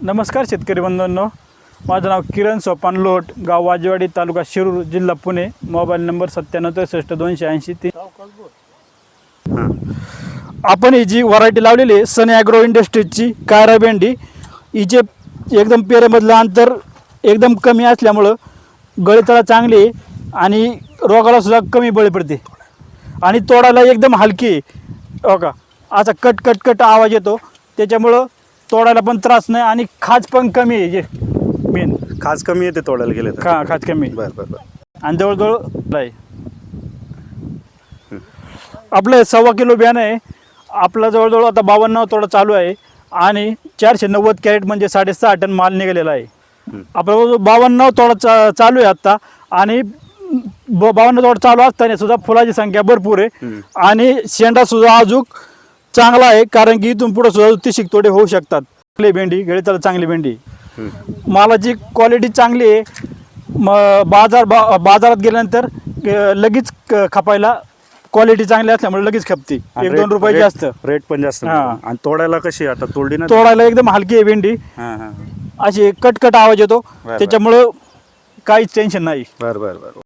नमस्कार शेतकरी बंधूंनो. माझं नाव किरण सोपान लोट गाव वाजेवाडी तालुका शिरूर जिल्हा पुणे. मोबाईल नंबर सत्त्याण्णव त्रेसष्ट दोनशे ऐंशी तीन. आपण ही जी व्हरायटी लावलेली आहे सन ॲग्रो इंडस्ट्रीजची कायरा भेंडी हिचे एकदम पेरेमधलं अंतर एकदम कमी असल्यामुळं गळीतळा चांगली आहे आणि रोगाला सुद्धा कमी बळी पडते. आणि तोडायला एकदम हलकी आहे. हो का? असा कट कट कट आवाज येतो. त्याच्यामुळं तोडायला पण त्रास नाही आणि खाज पण कमी आहे जे मेन खास कमी येते तोडायला गेले तर. खा खाज कमी आहे. बर बर बर. आणि जवळजवळ आहे आपलं सव्वा किलो बियाणं आहे. आपला जवळजवळ आता बावन्न तोडा चालू आहे. आणि चारशे नव्वद कॅरेट म्हणजे साडेसहा टन माल निघालेला आहे. आपलं बावन्न तोडा चा चालू आहे आत्ता. आणि ब बावन्न तोडा चालू असताना सुद्धा फुलाची संख्या भरपूर आहे. हम्म. आणि शेंडा सुद्धा अजूक चांगला आहे कारण की इथून पुढे सुद्धा तिशीक तोडे होऊ शकतात. चांगली भेंडी गळीताला चांगली भेंडी. मालाची क्वालिटी चांगली आहे म बाजार बा बाजारात गेल्यानंतर अ, लगेच क- खपायला क्वालिटी चांगली असल्यामुळे लगेच खपते. एक दोन रुपये जास्त. रेट पण जास्त हा. आणि तोडायला कशी आता तोडली ना तोडायला एकदम हलकी आहे भेंडी. हा हा. अशी कटकट आवाज येतो. बरं. त्याच्यामुळं काहीच टेन्शन नाही. बर बर बर.